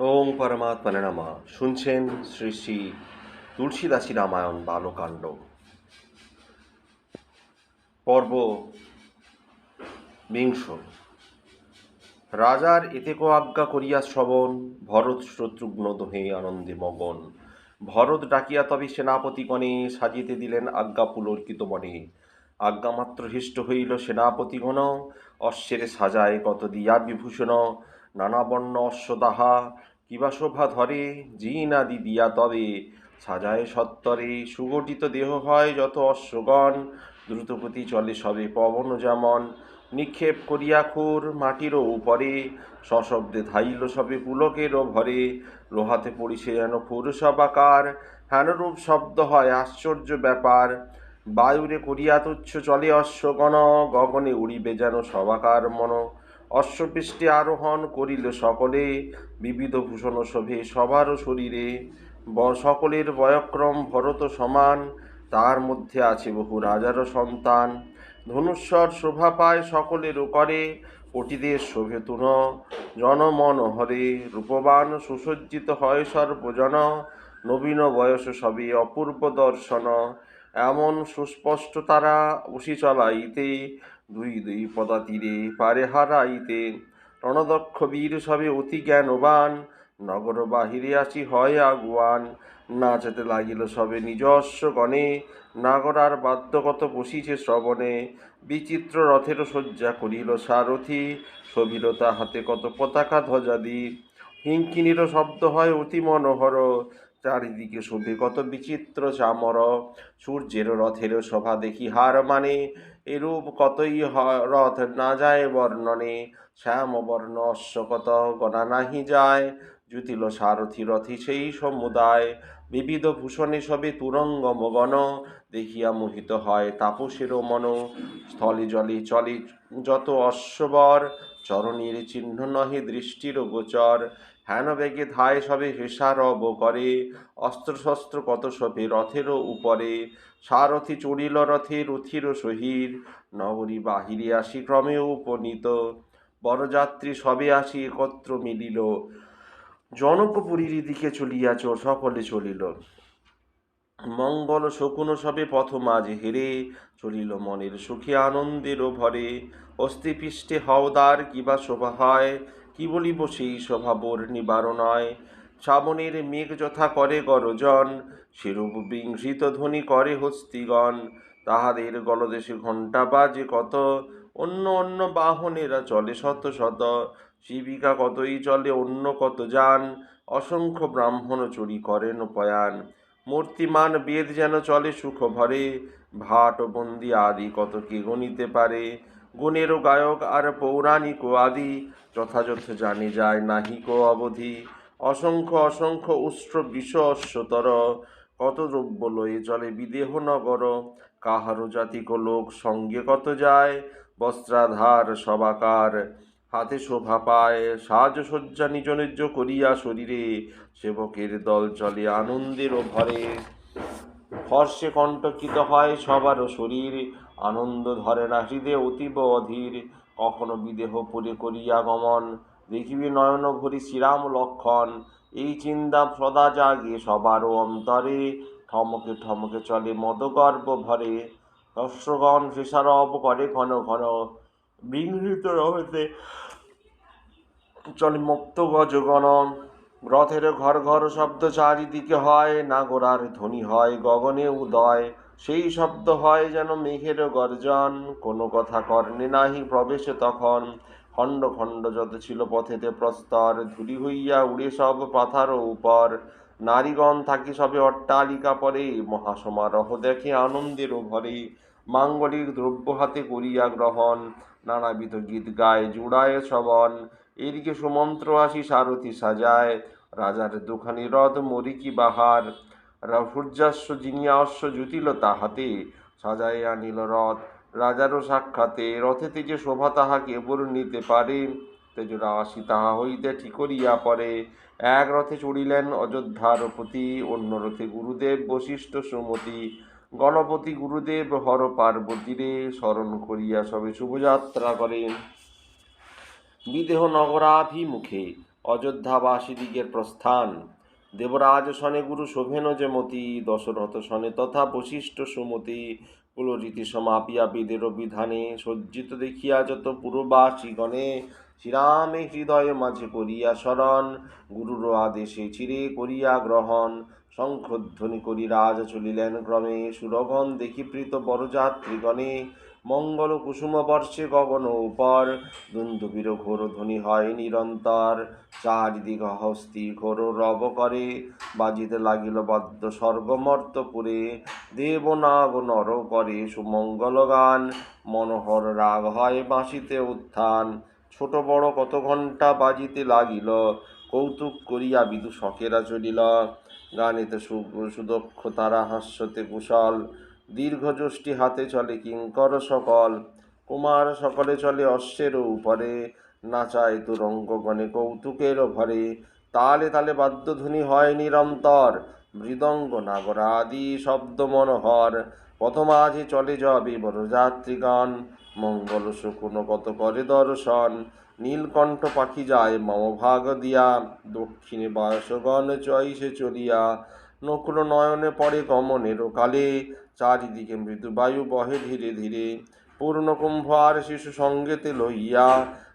ওং পরমাত্মনে নামা। শুনছেন শ্রী শ্রী তুলসীদাসী রামায়ণ বালকাণ্ড। পর্ব বিংশ। রাজার এতেক আজ্ঞা করিয়া শ্রবণ, ভরত শত্রুঘ্ন দোহে আনন্দে মগন। ভরত ডাকিয়া তবে সেনাপতিগণে সাজিতে দিলেন আজ্ঞা পুলর্কিত মনে। আজ্ঞামাত্র হৃষ্ট হইল সেনাপতিগণ, অশ্বের সাজায় কত দিয়া বিভূষণ, নানা বর্ণ অশ্বদাহা কিবা শোভা ধরে জিনাদি দিয়া তবে সাজায় সত্তরে, সুগঠিত দেহ হয় যত অশ্বগণ। দ্রুতগতি চলে সবে পবন যেমন। নিক্ষেপ করিয়া খুর মাটিরও উপরে, সশব্দে ধাইল সবে পুলকেরও ভরে। লোহাতে পড়িছে যেন খুর সবাকার শব্দ হয় আশ্চর্য ব্যাপার। বায়ুরে করিয়া তুচ্ছ চলে অশ্বগণ, গগনে উড়িবে যেন সবাকার মন। অশ্বপৃষ্ঠে আরোহণ করিল সকলে, বিবিধ ভূষণ শোভে সবারও শরীরে। সকলের বয়ক্রম ভরত সমান, তার মধ্যে আছে বহু রাজারও সন্তান। ধনুস্বর শোভা পায় সকলেরও করে কোটিদের শোভে তুন, জনমন হরে, রূপবান সুসজ্জিত হয় সর্বজন। নবীন বয়স সবে অপূর্ব দর্শন। এমন সুস্পষ্ট তারা উশি চলাইতে, দুই দুই পদা তীরে পারে হারাইতে। রণদক্ষ বীর সবে অতি জ্ঞানবান, নগর বাহিরে আসি হয় আগুয়ান। নাচতে লাগিল সবে নিজস্ব গণে নাগরার বাদ্যগত বসিছে শ্রবণে। বিচিত্র রথের শয্যা করিল সারথি, শোভিল হাতে কত পতাকা ধ্বজাদি হিঙ্কিনীরও শব্দ হয় অতি মনোহর চারিদিকে শোভে কত বিচিত্র চামর, সূর্যের রথের শোভা দেখি হার মানে এরূপ কতই রথ না যায় বর্ণনে, শ্যাম বর্ণ অশ্ব কত গণা নাহি যায় জুতিল সারথি রথি সেই সমুদায়, বিবিধ ভূষণে সবে তুরঙ্গ মগন, দেখিয়া মোহিত হয় তাপসেরও মন, স্থলে জলে চলে যত অশ্ববর, চরণের চিহ্ন নহে দৃষ্টির গোচর হেন বেগে ধায় সবে হেসারব করে, অস্ত্রশস্ত্র কত সবে রথেরও উপরে। সারথি চড়িল রথে রথির সহির, নগরী বাহিরে আসি ক্রমে উপনীত। বরযাত্রী সবে আসি একত্র মিলিল। জনকপুরীর দিকে চলিয়াছ সকলে চলিল। মঙ্গল শকুন সবে পথ মাঝে হেরে, চলিল মনের সুখে আনন্দেরও ভরে। অস্থিপৃষ্ঠে হওদার কিবা শোভা হয় কি বলিব সেই স্বভাবর নিবারণয় শ্রাবণের মেঘ যথা করে গরজন, সেরূপ বিংহৃত ধ্বনি করে হস্তিগণ। তাহাদের গলদেশে ঘণ্টা বাজে কত? অন্য অন্য বাহনেরা চলে শত শত। জীবিকা কতই চলে অন্য কত যান? অসংখ্য ব্রাহ্মণ চুরি করেন পয়ান। মূর্তিমান বেদ যেন চলে সুখ ভরে ভাট বন্দি আদি কত কে গণিতে পারে? গুণেরও গায়ক আর পৌরাণিক আদি যথাযথ জানি যায় নাহিক অবধি। অসংখ্য অসংখ্য উষ্ট্র বিষ অশ্বতর কত দ্রব্য লয়ে চলে বিদেহ নগর কাহারও জাতিক লোক সঙ্গে কত যায়? বস্ত্রাধার সবাকার, হাতে শোভা পায় সাজসজ্জা নিজ নিজ করিয়া শরীরে, সেবকের দল চলে আনন্দের ভরে। হর্ষে কণ্টকিত হয় সবারও শরীর আনন্দ ধরে না হৃদে অতীব অধীর। কখনো বিদেহ পুরে করিয়া গমন দেখিবি নয়ন ভরি শ্রীরাম লক্ষণ। এই চিন্তা সদা জাগে সবারও অন্তরে। ঠমকে ঠমকে চলে মদগর্ব ভরে। দর্শগণ ফেসারব করে ঘন ঘন। বিঘ্নিত রহতে চলে মুক্ত গজগণ রথের ঘর ঘর শব্দ চারিদিকে হয়, নাগরার ধ্বনি হয়, গগনে উদয়। সেই শব্দ হয় যেন মেঘের গর্জন, কোনো কথা কর্ণে নাহি প্রবেশে তখন। খণ্ড খণ্ড যত ছিল পথেতে প্রস্তর, ধুলি হইয়া উড়ে সব পাথার উপর। নারীগণ থাকি সবে অট্টালিকা পরে, মহাসমারোহ দেখে আনন্দের ভরে। মাঙ্গলিক দ্রব্য হাতে করিয়া গ্রহণ, নানাবিধ গীত গায়, জুড়ায় শ্রবণ। এদিকে সুমন্ত্র আসি সারথি সাজায়, রাজার দুখানি রথ মরিকি বাহার। সূর্যাস্য জিনিয়া অশ্ব জুতিল তাহাতে সাজায় আনিল রথ। রাজারও সাক্ষাতে রথেতে যে শোভা তাহা কেবল নিতে পারে। তেজরা আসি তাহা হইতে ঠিক করিয়া পরে। এক রথে চড়িলেন অযোধ্যার পতি, অন্য রথে গুরুদেব, বশিষ্ঠ সুমতি। গণপতি গুরুদেব, হর পার্বতীরে স্মরণ করিয়া সবে শুভযাত্রা করেন। বিদেহ নগরাভিমুখে অযোধ্যাবাসী দিগের প্রস্থান। দেবরাজ সনে গুরু শোভেন যে মতি, দশরথ সনে তথা বশিষ্ঠ সুমতি। কুলরীতি সমাপিয়া বেদের বিধানে সজ্জিত দেখিয়া যত পুরবাসী গণে, শ্রীরামে হৃদয় মাঝে করিয়া শরণ। গুরুর আদেশে চিরে করিয়া গ্রহণ। শঙ্খধ্বনি করি রাজ চলিলেন ক্রমে, সুরগণ দেখি প্রীত বরযাত্রীগণে মঙ্গল কুসুম বর্ষে গগন উপর। দুন্দুবির ঘোর ধ্বনি হয় নিরন্তর। চারিদিক হস্তি ঘোর রব করে। বাজিতে লাগিল বদ্ধ স্বর্গমর্তপুরে। দেব নাগ নর করে সুমঙ্গল গান। মনোহর রাগ হয় বাঁশিতে উত্থান। ছোট বড় কত ঘণ্টা বাজিতে লাগিল। কৌতুক করিয়া বিদু শখেরা চলিল। গানেতে সুদক্ষ তারা হাস্যতে কুশল। দীর্ঘযষ্টি হাতে চলে কিঙ্কর সকল, কুমার সকলে চলে অশ্বের উপরে, নাচায় তুরঙ্গগণে কৌতুকের ভরে। তালে তালে বাদ্যধ্বনি হয় নিরন্তর, মৃদঙ্গ নাগরা আদি শব্দ মনোহর। পথ মাঝে চলে যাবে বরযাত্রীগণ, মঙ্গল শকুন কত করে দর্শন। নীলকণ্ঠ পাখি যায় মম ভাগ দিয়া, দক্ষিণে বায়সগণ চয়সে চলিয়া। নকুল নয়নে পড়ে গমনের কালে। চারিদিকে মৃদু বায়ু বহে ধীরে ধীরে। পূর্ণকুম্ভ আর শিশু সঙ্গেতে লইয়া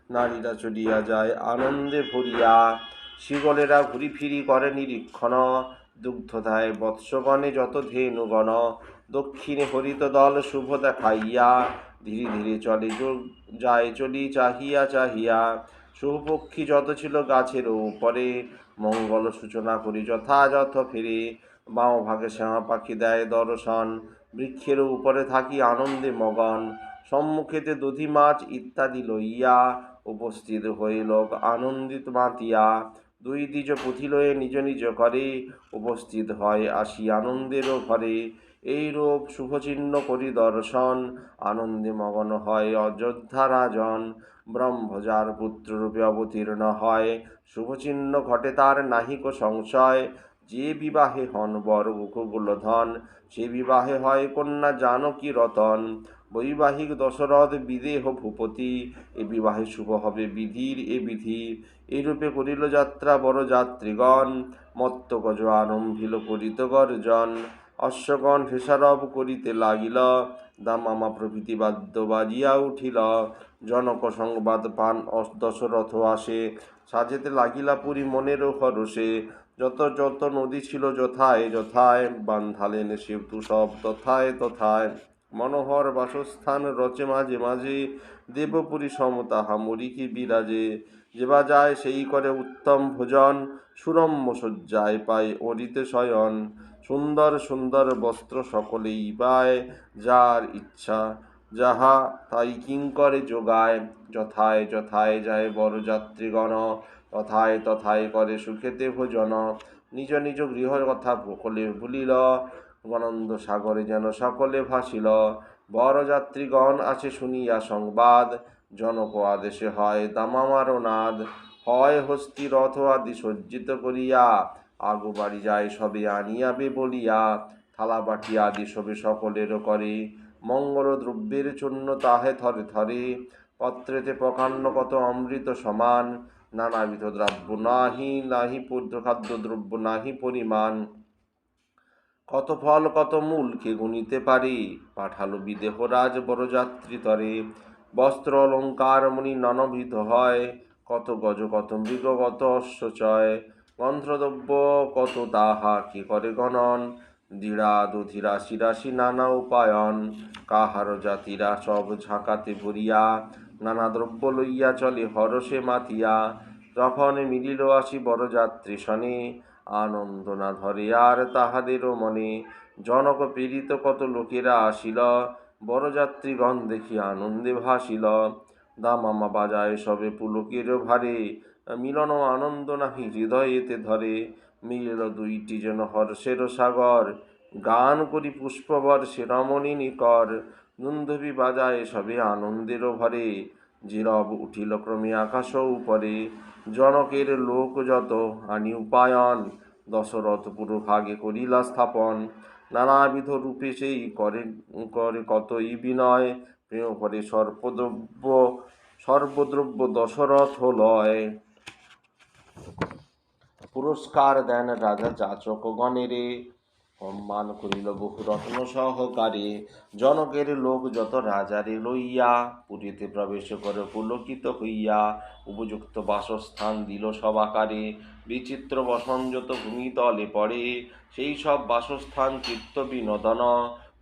নারীরা চলিয়া যায় আনন্দে ভরিয়া। শিগলেরা ঘুরি ফিরি করে নিরীক্ষণ। দুগ্ধধায় বৎসগণে যত ধেনুগণ। দক্ষিণে হরিত দল শুভ দেখাইয়া। ধীরে ধীরে চলে যায় চলি চাহিয়া চাহিয়া। শুভপক্ষী যত ছিল গাছের উপরে। মঙ্গল সূচনা করি, যথাযথ ফিরে। বাম ভাগে শ্যামা পাখি দেয় দর্শন, বৃক্ষের উপরে থাকি আনন্দে মগন। সম্মুখেতে দধি মাছ ইত্যাদি লইয়া উপস্থিত হইল আনন্দিত মাতিয়া দুই দ্বিজ পুঁথি লয়ে নিজ নিজ করে উপস্থিত হয় আসি আনন্দেরও ঘরে এই রূপ শুভচিহ্ন করি দর্শন, আনন্দে মগন হয় অযোধ্যা রাজন। ব্রহ্মজার পুত্ররূপে অবতীর্ণ হয়। শুভচিহ্ন ঘটে তার নাহিক সংশয়। যে বিবাহে হন বর ধন সে বিবাহে হয় কন্যা জানকী রতন। বৈবাহিক দশরথ বিদেহ ভূপতি, এ বিবাহে শুভ হবে বিধির এ বিধি। এইরূপে করিল যাত্রা বড় যাত্রীগণ মত্ত গজ আরম্ভিল করিত গর্জন। অশ্বগণ হেসারব করিতে লাগিল। দামামা প্রভৃতি বাদ্য বাজিয়া উঠিল জনক সংবাদ পান দশরথ আসে সাজেতে লাগিলা পুরী মনেরও হরসে যত যত নদী ছিল যথায় যথায় বান্ধালেন সেতু সব তথায় তথায়। মনোহর বাসস্থান রচে মাঝে মাঝে। দেবপুরী সমতাহা মরিকি বিরাজে। যেবা যায় সেই করে উত্তম ভোজন, সুরম্য শয্যায় পায় অরিতে শয়ন। সুন্দর সুন্দর বস্ত্র সকলেই পায় যার ইচ্ছা, যাহা তাই কিঙ্করে যোগায়। যথায় যথায় যায় বরযাত্রীগণ, তথায় তথায় করে সুখেতে ভোজন। নিজ নিজ গৃহের কথা সকলে ভুলিল গণন্দ সাগরে যেন সকলে ভাসিল। বরযাত্রীগণ আছে শুনিয়া সংবাদ জনক আদেশে হয় দামামার নাদ। হয় হস্তি রথ আদি সজ্জিত করিয়া, আগু বাড়ি যায় সবে আনিয়াবে বলিয়া, থালা বাটি আদি সবে সকলের করে। মঙ্গল দ্রব্যের চূর্ণ তাহে থরে থরে, পত্রেতে প্রকাণ্ড কত অমৃত সমান। নানাবিধ দ্রব্য নাহি নাহি খাদ্য দ্রব্য, নাহি পরিমাণ। কত ফল, কত মূল কে গুনিতে পারি? পাঠালো বিদেহরাজ বরযাত্রী তরে। বস্ত্র অলঙ্কার মণি নানাবিধ হয়, কত গজ কত মৃগ, কত অশ্বচয় গন্ত্রদ্রব্য কত তাহা কি করে গণন? দৃঢ়া দধিরা শিরাশি নানা উপায়ন। কাহার জাতিরা সব ঝাঁকাতে ভরিয়া, নানা দ্রব্য লইয়া চলে হরসে মাতিয়া। যখন মিলিল আসি বরযাত্রী শনে আনন্দ না ধরে আর তাহাদেরও মনে। জনক পীড়িত কত লোকেরা আসিল বরযাত্রীগণ দেখি আনন্দে ভাসিল। দামামা বাজায় সবে পুলকের ভারে। মিলন আনন্দ নাহি হৃদয়েতে ধরে। মিলিল দুইটি যেন হর্ষের সাগর। গান করি পুষ্পবর্ষে রমণী নিকর। দুন্দুভি বাজায় সবে আনন্দের ভরে। জিরব উঠিল ক্রমে আকাশ উপরে। জনকের লোক যত, আনি উপায়ন। দশরথ পুরো ভাগে করিলা স্থাপন। নানাবিধ রূপে সেই করে করে কতই বিনয়, প্রেম করে সর্বদ্রব্য সর্বদ্রব্য দশরথ লয়। পুরস্কার দেন রাজা যাচক গণেরে সম্মান করিল বহু রত্ন সহকারে। জনকের লোক যত রাজারে লইয়া, পুরীতে প্রবেশ করে পুলকিত হইয়া, উপযুক্ত বাসস্থান দিল সবাকারে বিচিত্র বসঞ্জত ভূমিতলে পড়ে সেই সব বাসস্থান চিত্ত বিনোদন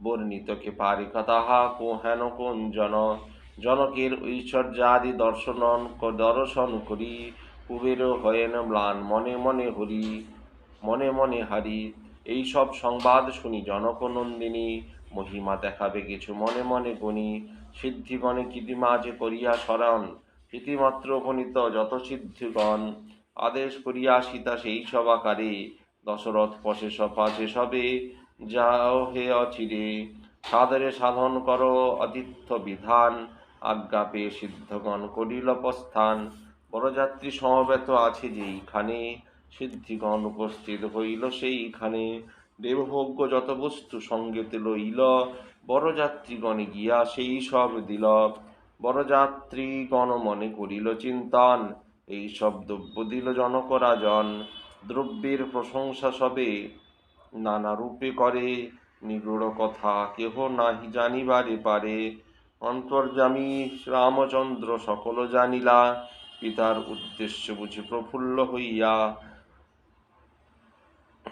বর্ণিত কে পারে তাহা কোহেন কোন জন জনকের ঐশ্বর্যাদি দর্শনন দর্শন করি, কুবের হয়েন ম্লান মনে মনে হরি, মনে মনে হারি। এই সব সংবাদ শুনি জনকনন্দিনী মহিমা দেখাবে কিছু মনে মনে গণি। সিদ্ধিগণে কৃতিমা যে করিয়া স্মরণ প্রীতিমাত্র গণিত যত সিদ্ধিগণ। আদেশ করিয়া সীতা সেই সব আকারে দশরথ পশে সপাশে সবে। যাও হে অচিরে, সাদরে সাধন করো অতিথ্য বিধান, আজ্ঞা পেয়ে সিদ্ধগণ করিল প্রস্থান। বরযাত্রী সমবেত আছে যেইখানে, সিদ্ধিগণ উপস্থিত হইল সেইখানে। দেবভোগ্য যত বস্তু সঙ্গেতে লইল, বরযাত্রীগণে গিয়া সেই সব দিল। বরযাত্রীগণ মনে করিল, চিন্তন, এই সব দ্রব্য দিল জনক রাজন। দ্রব্যের প্রশংসা সবে। নানা রূপে করে, নিগূঢ় কথা কেহ নাহি জানিবারে পারে অন্তর্যামী রামচন্দ্র সকল জানিলা, পিতার উদ্দেশ্য বুঝি প্রফুল্ল হইয়া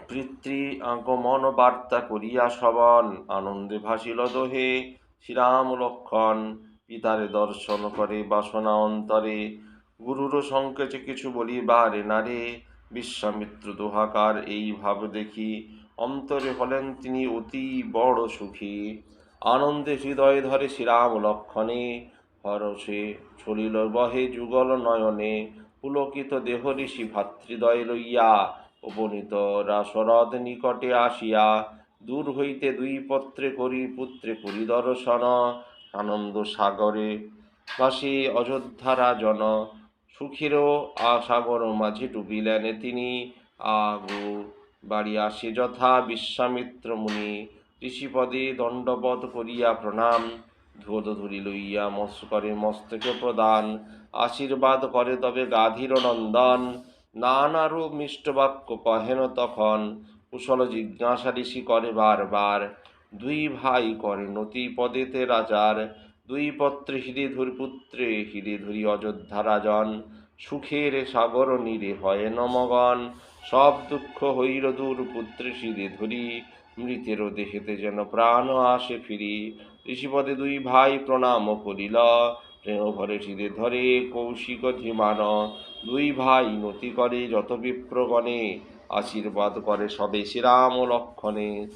পিতৃ আগমন বার্তা করিয়া শ্রবণ আনন্দে ভাসিল দোহে। শ্রীরাম লক্ষণ পিতারে দর্শন করে বাসনা অন্তরে। গুরুর সংকেচে কিছু বলিবারে নারে। বিশ্বামিত্র দোহাকার এই ভাব দেখি। অন্তরে হলেন তিনি অতি বড় সুখী। আনন্দে হৃদয় ধরে শ্রীরাম লক্ষণে। হরসে চলিল বহে যুগল নয়নে। পুলকিত দেহ ঋষি ভাতৃদয় লইয়া। উপনীত রাসরদ নিকটে আসিয়া। দূর হইতে দুই পত্রে করি পুত্রে করি দর্শন। আনন্দ সাগরে বাসি অযোধ্যা রাজন। সুখীরও আসাগর মাঝে ডুবিলেন তিনি। আগু বাড়ি আসে যথা বিশ্বামিত্র মুনি। ঋষিপদে দণ্ডবধ করিয়া প্রণাম। ধুয়োদ ধরি লইয়া মস করে মস্তকে প্রদান। আশীর্বাদ করে তবে গাধীর নন্দন। নানা রূপ মিষ্ট বাক্য কহেন তখন। কুশল জিজ্ঞাসা ঋষি করে বারবার। দুই ভাই করে নতি পদেতে রাজার। দুই পত্রে হিরে ধরি পুত্রে, হিরে ধরি অযোধ্যা রাজন। সুখের সাগর নীরে হয় নমগণ। সব দুঃখ হইল দূর পুত্রে শিরে ধরি। মৃতেরও দেহেতে যেন প্রাণ আসে ফিরি। ঋষিপদে দুই ভাই প্রণাম করিল। প্রেম ভরে শিরে ধরে কৌশিক ধীমান। দুই ভাই নতি করে যত বিপ্রগণে। আশীর্বাদ করে সবে শ্রীরাম লক্ষণে।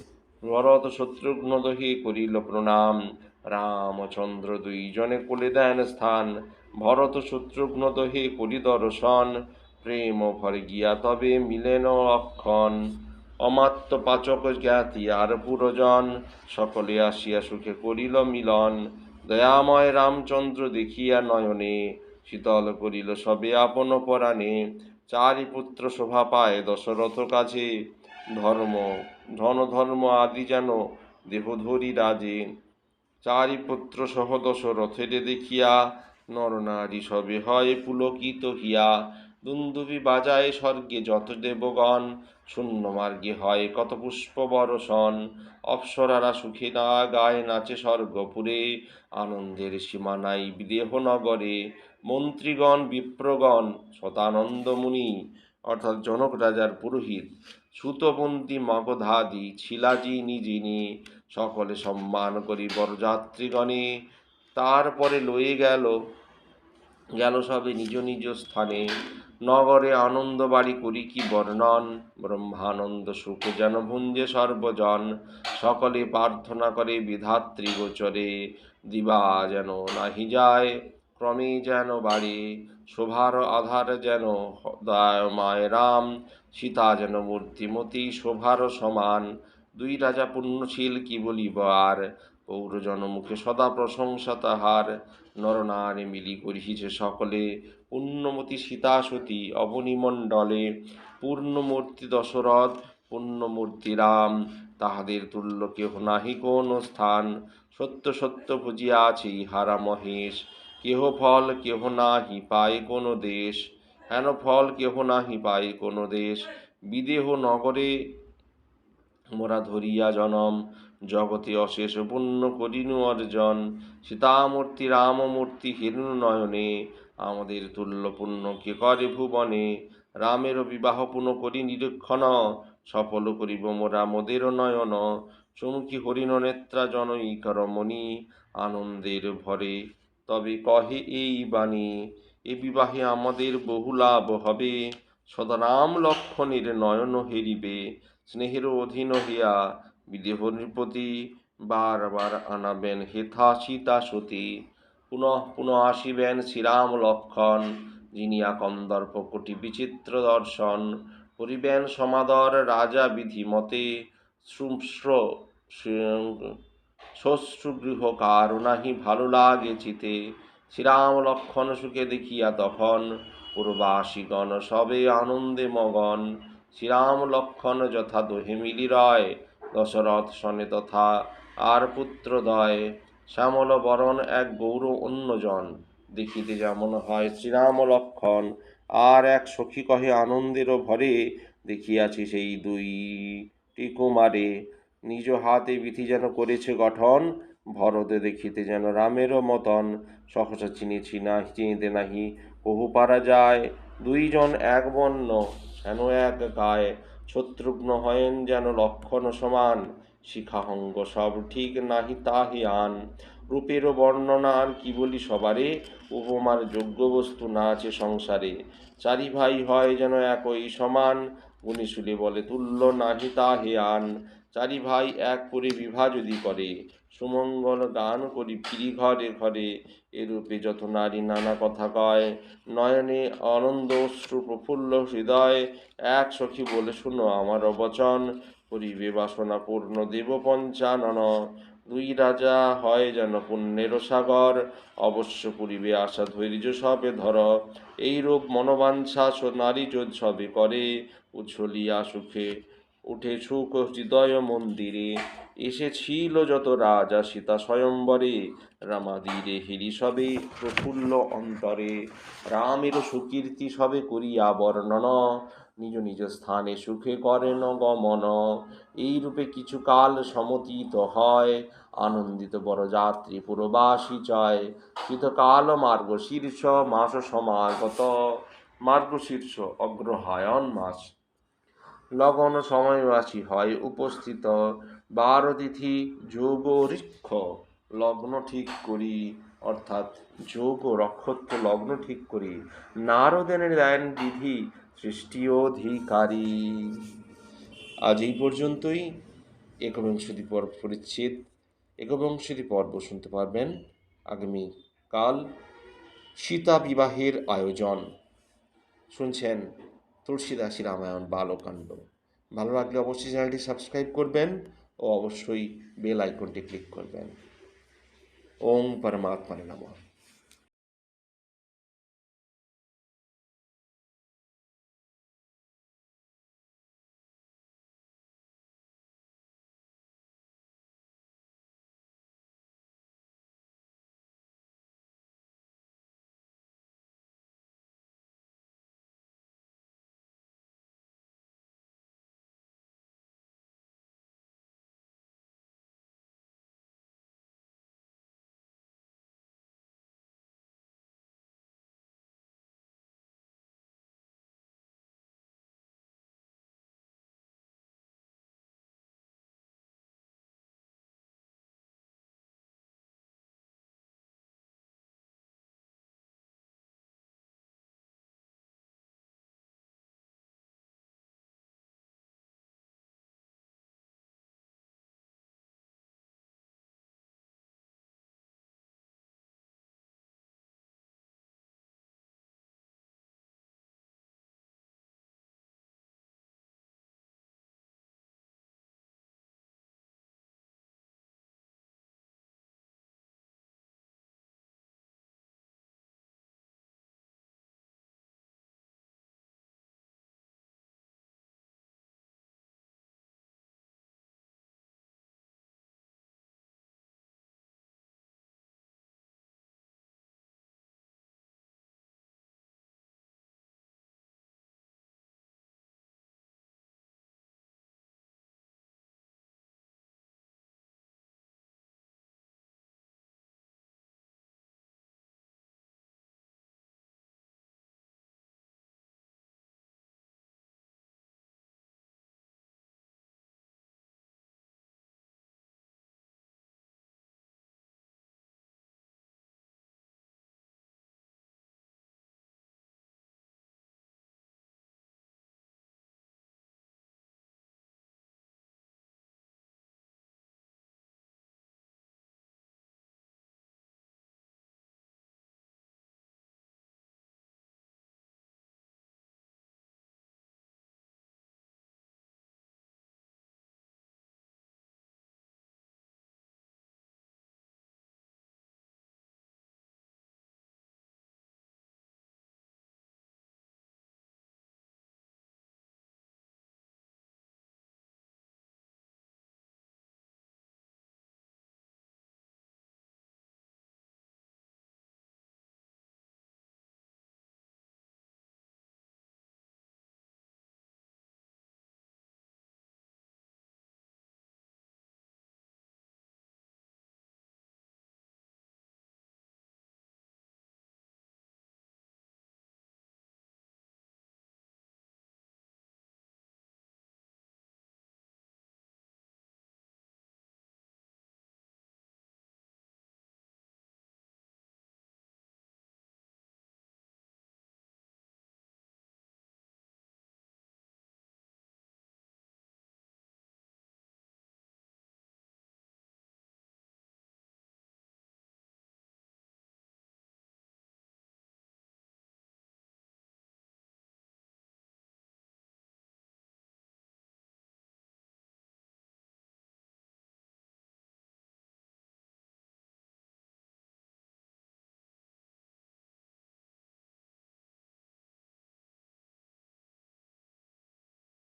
ভরত শত্রুঘ্ন দহে করিল প্রণাম। রামচন্দ্র দুইজনে কোলে দেন স্থান। ভরত শত্রুঘ্ন দহে করি দর্শন প্রেম ভরে গিয়া তবে মিলেন অক্ষণ। অমাত্য পাচক জ্ঞাতি আর পুরজন, সকলে আসিয়া সুখে করিল মিলন। দয়াময় রামচন্দ্র দেখিয়া নয়নে, শীতল করিল সবে আপন পরাণে। চারি পুত্র শোভা পায় দশরথ কাছে। ধর্ম, ধন ধর্ম আদি যেন দেহধরি রাজে। চারি পুত্র সহ দশরথের দেখিয়া নরনারী সবে হয় পুলকিত হিয়া দুন্দুবি বাজায় স্বর্গে যত দেবগণ, শূন্য মার্গে হয় কত পুষ্প বরষণ অপ্সরারা সুখে না গায়ে নাচে স্বর্গপুরে, আনন্দের সীমানাই বিদেহ নগরে। মন্ত্রীগণ, বিপ্রগণ শতানন্দ মুনি, অর্থাৎ জনক রাজার পুরোহিত সুতবন্তী মগধাদি ছিলাজি নিজিনি, সকলে সম্মান করি বরযাত্রীগণে। তারপরে লয়ে গেল গেল সবে নিজ নিজ স্থানে। নগরে আনন্দ বাড়ি করি কি বর্ণন, ব্রহ্মানন্দ সুখে যেন ভুঞ্জে সর্বজন। সকলে প্রার্থনা করে বিধাত্রী গোচরে, দিবা যেন নাহি যায়, ক্রমে যেন বাড়ি। শোভার আধার যেন দয় মায় রাম। সীতা যেন মূর্তিমতি শোভার সমান। দুই রাজা পুণ্যশীল কি বলিব আর পৌরজন মুখে সদা প্রশংসা তাহার। নরনারী মিলি করিছে সকলে। পুণ্যমতী সীতা সতী অবনিমণ্ডলে। পূর্ণমূর্তি দশরথ, পুণ্যমূর্তি রাম। তাহাদের তুল্য কেহ নাহি কোন স্থান। সত্য সত্য বুঝিয়া আছে ইহারা মহেশ কেহ ফল, কেহ নাহি পায় কোনো দেশ। হেন ফল কেহ নাহি পায় কোনো দেশ। বিদেহ নগরে মোরা ধরিয়া জনম, জগতে অশেষ পুণ্য করিনু অর্জন। সীতামূর্তি, রামমূর্তি হিরণ নয়নে আমাদের তুল্য পুণ্য কে করে ভুবনে? রামের বিবাহ পুনঃ করি নিরীক্ষণ, সফল করিব মোরা মোদের নয়ন। চমুকি হরিণ নেত্রা জনৈক রমণী আনন্দের ভরে, তবে কহে এই বাণী এ বিবাহে আমাদের বহু লাভ হবে। সদা রাম লক্ষণের নয়ন হেরিবে, স্নেহের অধীন হইয়া বিদেহ নৃপতি বারবার আনাবেন হেথা সীতা সতী। পুনঃ পুনঃ আসিবেন শ্রীরাম লক্ষণ যিনিয়া কন্দর্প কোটি বিচিত্র দর্শন করিবেন সমাদর রাজা বিধি মতে শুশ্র শ্বশ্রুগৃহ কারু নাহি ভালো লাগে চিতে। শ্রীরাম লক্ষণ সুখে দেখিয়া তখন পূর্বাসীগণ সবে আনন্দে মগন। শ্রীরাম লক্ষণ যথা দোহে মিলি রয় দশরথ শনে তথা আর পুত্রদয় শ্যামল বরণ এক গৌর অন্যজন। দেখিতে যেমন হয় শ্রীরাম লক্ষণ আর এক সখী কহে আনন্দেরও ভরে, দেখিয়াছি সেই দুই কুমারে। নিজ হাতে বিধি যেন করেছে গঠন ভরতে দেখিতে যেন রামেরও মতন সহসা চিনেছি না চিনিতে নাহি বহু পারা যায়। দুইজন এক বর্ণ যেন এক গায়ে। শত্রুঘ্ন হয়েন যেন লক্ষণ সমান। শিখাহঙ্গ সব ঠিক নাহি তাহি আন। রূপেরও বর্ণনা আর কি বলি সবারে? উপমার যোগ্য বস্তু না আছে সংসারে। চারি ভাই হয় যেন একই সমান। গুণীশুলে বলে, তুল্য নাহি তাহে আন। চারি ভাই এক করে বিভা যদি করে, সুমঙ্গল গান করি ফিরি ঘরে ঘরে, এরূপে যত নারী নানা কথা কয়। নয়নে আনন্দ অশ্রু প্রফুল্ল হৃদয়, এক সখী বলে শুনো আমার অবচন, করিবে বাসনা পূর্ণ দেব পঞ্চানন। দুই রাজা হয় যেন পুণ্যের সাগর, অবশ্য পুরিবে আশা ধৈর্য সবে ধর। এইরূপ মনোবাঞ্ছা নারী যোধ সবে করে, উছলিয়া সুখে উঠে সুখ হৃদয় মন্দিরে এসেছিল যত রাজা, সীতা স্বয়ম্বরে। রামাদিরে হেরি সবে প্রফুল্ল অন্তরে। রামের সুকীর্তি সবে করিয়া বর্ণন। নিজ নিজ স্থানে সুখে করেন গমন। এইরূপে কিছু কাল সমতীত হয়। আনন্দিত বড় যাত্রী পুরবাসী চয়। শীতকাল মার্গ শীর্ষ মাস সমাগত। মার্গ শীর্ষ অগ্রহায়ণ মাস। লগন সময়বাসী হয় উপস্থিত। বারো তিথি যোগ ঋক্ষ লগ্ন ঠিক করি, অর্থাৎ যোগ রক্ষত্ব লগ্ন ঠিক করি। নারদেনের দেন বিধি সৃষ্টি অধিকারী আজ এই পর্যন্তই। একবিংশতি পর্ব পরিচ্ছেদ। একবিংশতি পর্ব শুনতে পারবেন আগামী কাল সীতা বিবাহের আয়োজন। শুনছেন তুলসীদাসী রামায়ণ বালকাণ্ড ভালো লাগলে অবশ্যই চ্যানেলটি সাবস্ক্রাইব করবেন ও অবশ্যই বেল আইকনটি ক্লিক করবেন। ওম পরমাত্মার নমঃ।